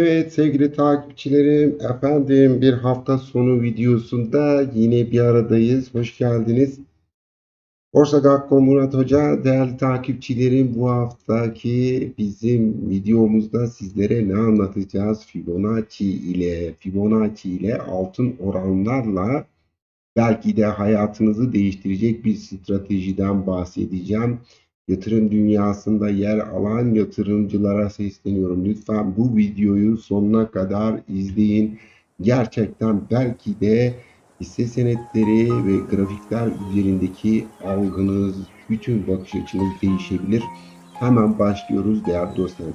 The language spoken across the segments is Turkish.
Evet sevgili takipçilerim, efendim bir hafta sonu videosunda yine bir aradayız. Hoş geldiniz. Borsa Gakko Murat Hoca, değerli takipçilerim bu haftaki bizim videomuzda sizlere ne anlatacağız? Fibonacci ile, Fibonacci ile altın oranlarla belki de hayatınızı değiştirecek bir stratejiden bahsedeceğim. Yatırım dünyasında yer alan yatırımcılara sesleniyorum. Lütfen bu videoyu sonuna kadar izleyin. Gerçekten belki de hisse senetleri ve grafikler üzerindeki algınız, bütün bakış açınız değişebilir. Hemen başlıyoruz değerli dostlarım.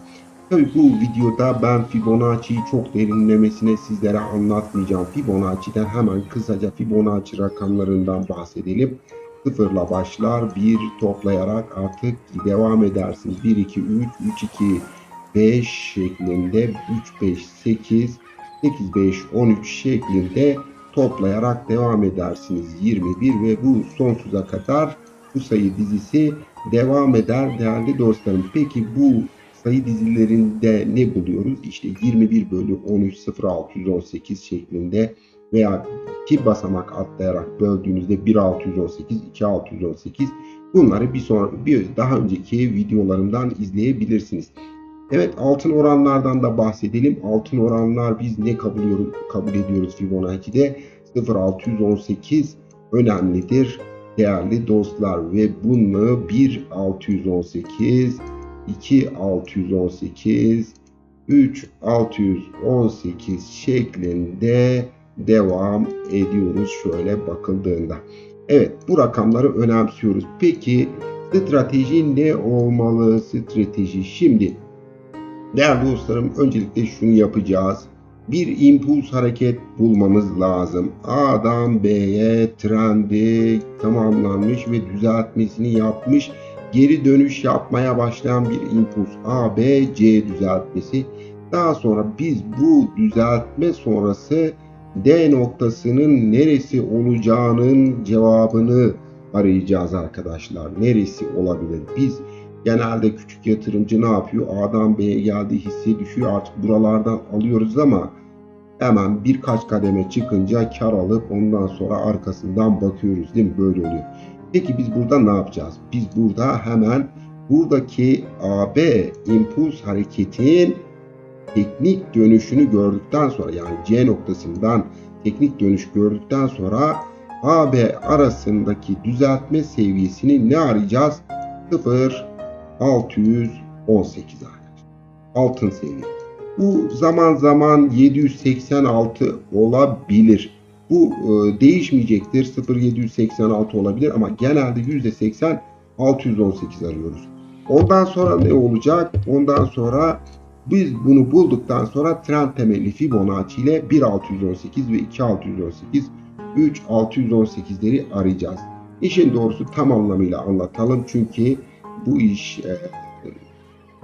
Tabii bu videoda ben Fibonacci'yi çok derinlemesine sizlere anlatmayacağım. Fibonacci'den hemen kısaca Fibonacci rakamlarından bahsedelim sıfırla başlar. 1 toplayarak artık devam edersiniz. 1, 2, 3, 3, 2, 5 şeklinde 3, 5, 8, 8, 5, 13 şeklinde toplayarak devam edersiniz. 21 ve bu sonsuza kadar bu sayı dizisi devam eder değerli dostlarım. Peki bu sayı dizilerinde ne buluyoruz? İşte 21 bölü 13 0618 şeklinde veya iki basamak atlayarak böldüğünüzde 1618, 2618 bunları bir sonra bir daha önceki videolarımdan izleyebilirsiniz. Evet altın oranlardan da bahsedelim. Altın oranlar biz ne kabul ediyoruz, kabul ediyoruz Fibonacci'de? 0618 önemlidir değerli dostlar ve bunu 1618 2618 3618 şeklinde devam ediyoruz şöyle bakıldığında. Evet bu rakamları önemsiyoruz. Peki strateji ne olmalı? Strateji şimdi değerli dostlarım öncelikle şunu yapacağız. Bir impuls hareket bulmamız lazım. A'dan B'ye trendi tamamlanmış ve düzeltmesini yapmış. Geri dönüş yapmaya başlayan bir impuls A, B, C düzeltmesi. Daha sonra biz bu düzeltme sonrası D noktasının neresi olacağının cevabını arayacağız arkadaşlar. Neresi olabilir? Biz genelde küçük yatırımcı ne yapıyor? A'dan B'ye geldiği hisse düşüyor. Artık buralardan alıyoruz ama hemen birkaç kademe çıkınca kar alıp ondan sonra arkasından bakıyoruz değil mi? Böyle oluyor. Peki biz burada ne yapacağız? Biz burada hemen buradaki AB impuls hareketin teknik dönüşünü gördükten sonra yani C noktasından teknik dönüş gördükten sonra AB arasındaki düzeltme seviyesini ne arayacağız? 0 618 arkadaşlar. Altın seviye. Bu zaman zaman 786 olabilir. Bu e, değişmeyecektir. 0.786 olabilir ama genelde %80 618 arıyoruz. Ondan sonra ne olacak? Ondan sonra biz bunu bulduktan sonra trend temelli Fibonacci ile 1618 ve 2618 3618'leri arayacağız. İşin doğrusu tam anlamıyla anlatalım çünkü bu iş e,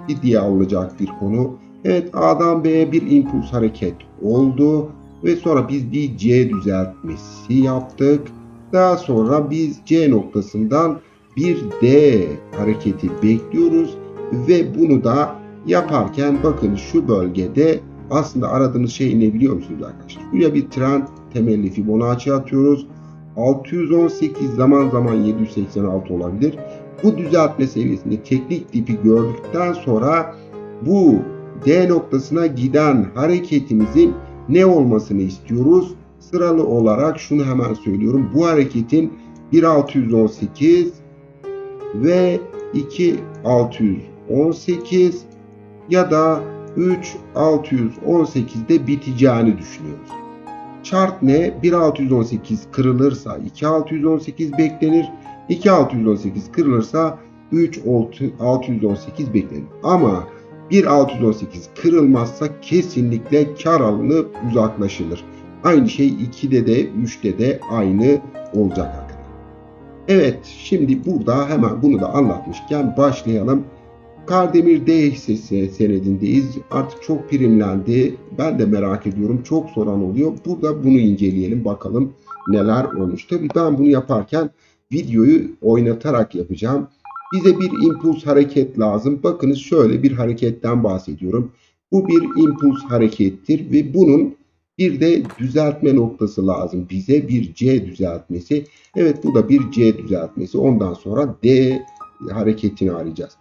ciddiye alınacak bir konu. Evet A'dan B'ye bir impuls hareket oldu ve sonra biz bir C düzeltmesi yaptık. Daha sonra biz C noktasından bir D hareketi bekliyoruz ve bunu da yaparken bakın şu bölgede aslında aradığımız şey ne biliyor musunuz arkadaşlar? Buraya bir trend temelli Fibonacci atıyoruz. 618 zaman zaman 786 olabilir. Bu düzeltme seviyesinde teknik tipi gördükten sonra bu D noktasına giden hareketimizin ne olmasını istiyoruz? Sıralı olarak şunu hemen söylüyorum. Bu hareketin 1618 ve 2618 ya da 3618'de biteceğini düşünüyoruz. Chart ne? 1618 kırılırsa 2618 beklenir. 2618 kırılırsa 3618 beklenir. Ama 1618 kırılmazsa kesinlikle kar alınıp uzaklaşılır. Aynı şey 2'de de 3'te de aynı olacak arkadaşlar. Evet şimdi burada hemen bunu da anlatmışken başlayalım. Kardemir D hissesi senedindeyiz. Artık çok primlendi. Ben de merak ediyorum. Çok soran oluyor. Burada bunu inceleyelim. Bakalım neler olmuş. Tabii ben bunu yaparken videoyu oynatarak yapacağım. Bize bir impuls hareket lazım. Bakınız şöyle bir hareketten bahsediyorum. Bu bir impuls harekettir ve bunun bir de düzeltme noktası lazım. Bize bir C düzeltmesi. Evet bu da bir C düzeltmesi. Ondan sonra D hareketini arayacağız.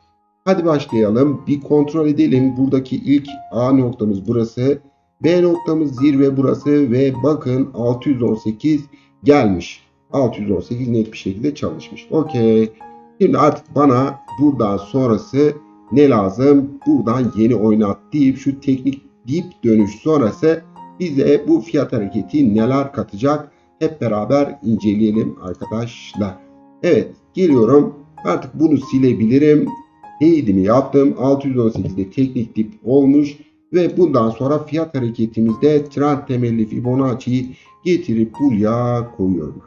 Hadi başlayalım. Bir kontrol edelim. Buradaki ilk A noktamız burası. B noktamız zirve burası ve bakın 618 gelmiş. 618 net bir şekilde çalışmış. Okey. Şimdi artık bana buradan sonrası ne lazım? Buradan yeni oynat deyip şu teknik dip dönüş sonrası bize bu fiyat hareketi neler katacak? Hep beraber inceleyelim arkadaşlar. Evet geliyorum. Artık bunu silebilirim. Eğilimi yaptım. 618'de teknik dip olmuş. Ve bundan sonra fiyat hareketimizde trend temelli Fibonacci'yi getirip buraya koyuyorum.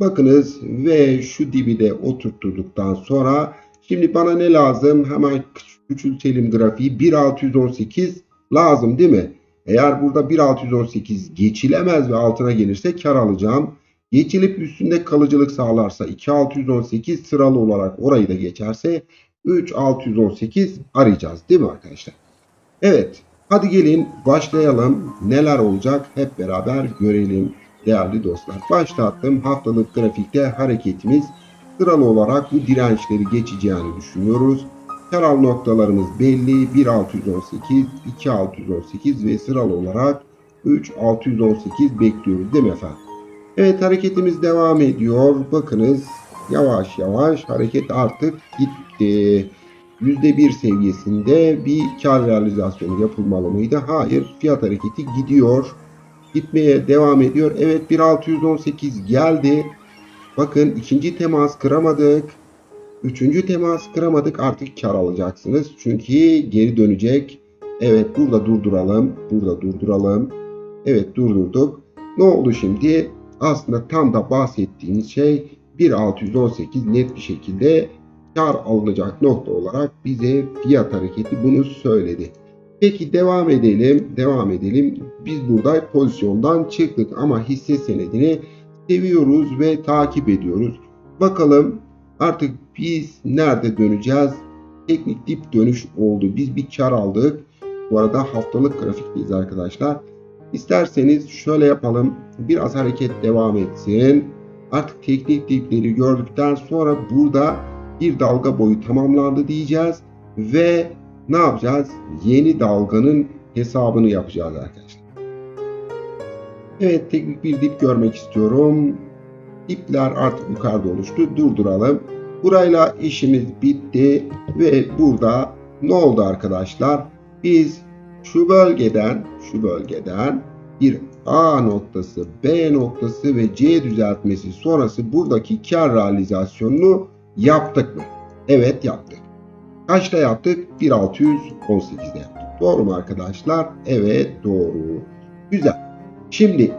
Bakınız ve şu dibi de oturtturduktan sonra şimdi bana ne lazım? Hemen küçültelim grafiği. 1618 lazım değil mi? Eğer burada 1618 geçilemez ve altına gelirse kar alacağım. Geçilip üstünde kalıcılık sağlarsa 2618 sıralı olarak orayı da geçerse 3618 arayacağız değil mi arkadaşlar? Evet hadi gelin başlayalım. Neler olacak hep beraber görelim değerli dostlar. Başlattım haftalık grafikte hareketimiz sıralı olarak bu dirençleri geçeceğini düşünüyoruz. Karal noktalarımız belli. 1618, 2618 ve sıralı olarak 3618 bekliyoruz değil mi efendim? Evet hareketimiz devam ediyor. Bakınız yavaş yavaş hareket artık gitti. %1 seviyesinde bir kar realizasyonu yapılmalı mıydı? Hayır. Fiyat hareketi gidiyor. Gitmeye devam ediyor. Evet 1618 geldi. Bakın ikinci temas kıramadık. Üçüncü temas kıramadık. Artık kar alacaksınız. Çünkü geri dönecek. Evet burada durduralım. Burada durduralım. Evet durdurduk. Ne oldu şimdi? Aslında tam da bahsettiğimiz şey 1618 net bir şekilde kar alınacak nokta olarak bize fiyat hareketi bunu söyledi. Peki devam edelim. Devam edelim. Biz burada pozisyondan çıktık ama hisse senedini seviyoruz ve takip ediyoruz. Bakalım artık biz nerede döneceğiz? Teknik dip dönüş oldu. Biz bir kar aldık. Bu arada haftalık grafikteyiz arkadaşlar. İsterseniz şöyle yapalım. Biraz hareket devam etsin. Artık teknik dipleri gördükten sonra burada bir dalga boyu tamamlandı diyeceğiz. Ve ne yapacağız? Yeni dalganın hesabını yapacağız arkadaşlar. Evet teknik bir dip görmek istiyorum. Dipler artık yukarıda oluştu. Durduralım. Burayla işimiz bitti ve burada ne oldu arkadaşlar? Biz şu bölgeden şu bölgeden bir A noktası, B noktası ve C düzeltmesi sonrası buradaki kar realizasyonunu yaptık mı? Evet yaptık. Kaçta yaptık? 1618'de yaptık. Doğru mu arkadaşlar? Evet doğru. Güzel. Şimdi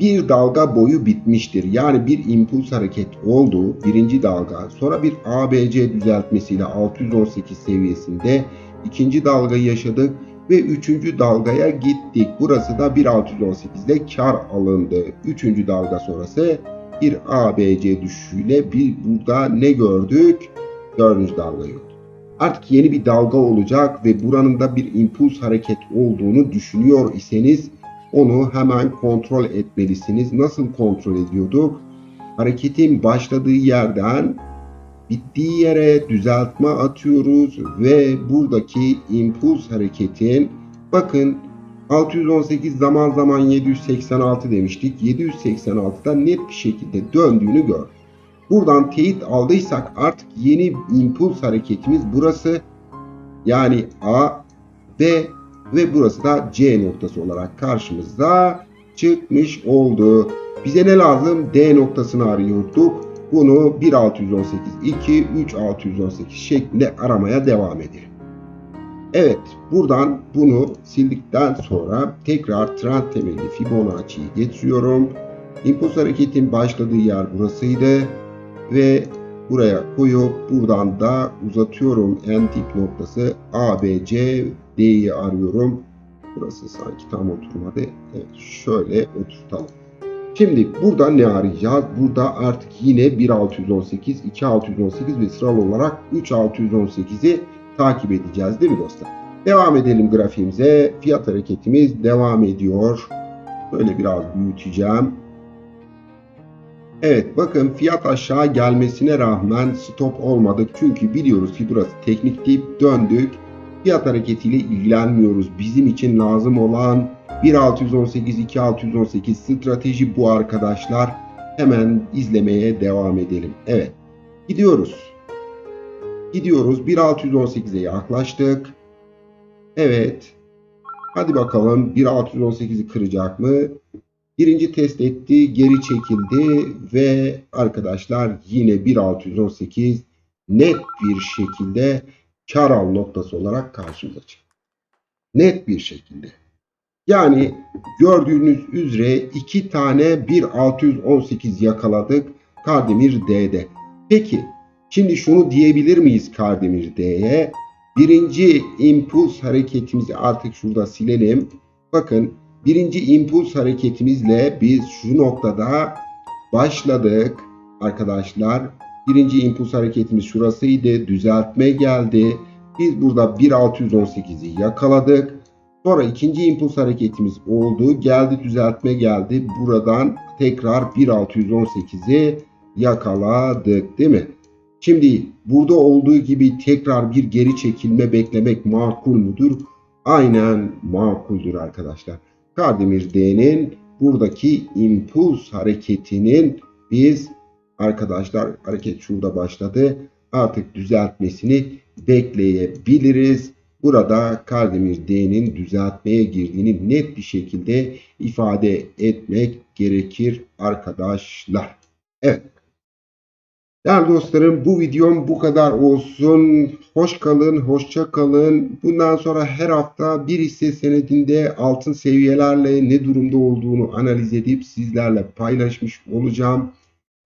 bir dalga boyu bitmiştir. Yani bir impuls hareket oldu. Birinci dalga. Sonra bir ABC düzeltmesiyle 618 seviyesinde ikinci dalgayı yaşadık ve üçüncü dalgaya gittik. Burası da 1618 ile kar alındı. Üçüncü dalga sonrası bir ABC düşüşüyle bir burada ne gördük? Dördüncü dalga gördük. Artık yeni bir dalga olacak ve buranın da bir impuls hareket olduğunu düşünüyor iseniz onu hemen kontrol etmelisiniz. Nasıl kontrol ediyorduk? Hareketin başladığı yerden bittiği yere düzeltme atıyoruz ve buradaki impuls hareketin bakın 618 zaman zaman 786 demiştik. 786'da net bir şekilde döndüğünü gördük. Buradan teyit aldıysak artık yeni impuls hareketimiz burası. Yani A, B ve burası da C noktası olarak karşımıza çıkmış oldu. Bize ne lazım? D noktasını arıyorduk. Bunu 1618, 2, 3, 618 şeklinde aramaya devam edelim. Evet buradan bunu sildikten sonra tekrar trend temelli Fibonacci'yi getiriyorum. İmpuls hareketin başladığı yer burasıydı. Ve buraya koyup buradan da uzatıyorum en dip noktası ABC D'yi arıyorum. Burası sanki tam oturmadı. Evet şöyle oturtalım. Şimdi burada ne arayacağız? Burada artık yine 1618, 2618 ve sıralı olarak 3618'i takip edeceğiz değil mi dostlar? Devam edelim grafiğimize. Fiyat hareketimiz devam ediyor. Böyle biraz büyüteceğim. Evet bakın fiyat aşağı gelmesine rağmen stop olmadık. Çünkü biliyoruz ki burası teknik deyip döndük. Fiyat hareketiyle ilgilenmiyoruz. Bizim için lazım olan 1618 2618 strateji bu arkadaşlar. Hemen izlemeye devam edelim. Evet gidiyoruz. Gidiyoruz 1618'e yaklaştık. Evet. Hadi bakalım 1618'i kıracak mı? Birinci test etti, geri çekildi ve arkadaşlar yine 1618 net bir şekilde kar al noktası olarak karşımıza çıktı. Net bir şekilde. Yani gördüğünüz üzere iki tane 1618 yakaladık Kardemir D'de. Peki şimdi şunu diyebilir miyiz Kardemir D'ye? Birinci impuls hareketimizi artık şurada silelim. Bakın birinci impuls hareketimizle biz şu noktada başladık arkadaşlar. Birinci impuls hareketimiz şurasıydı. Düzeltme geldi. Biz burada 1618'i yakaladık. Sonra ikinci impuls hareketimiz oldu. Geldi düzeltme geldi. Buradan tekrar 1618'i yakaladık değil mi? Şimdi burada olduğu gibi tekrar bir geri çekilme beklemek makul mudur? Aynen makuldür arkadaşlar. Kardemir D'nin buradaki impuls hareketinin biz arkadaşlar hareket şurada başladı. Artık düzeltmesini bekleyebiliriz. Burada Kardemir D'nin düzeltmeye girdiğini net bir şekilde ifade etmek gerekir arkadaşlar. Evet. Değerli dostlarım bu videom bu kadar olsun. Hoş kalın, hoşça kalın. Bundan sonra her hafta bir hisse senedinde altın seviyelerle ne durumda olduğunu analiz edip sizlerle paylaşmış olacağım.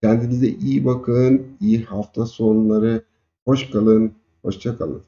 Kendinize iyi bakın. İyi hafta sonları. Hoş kalın, hoşça kalın.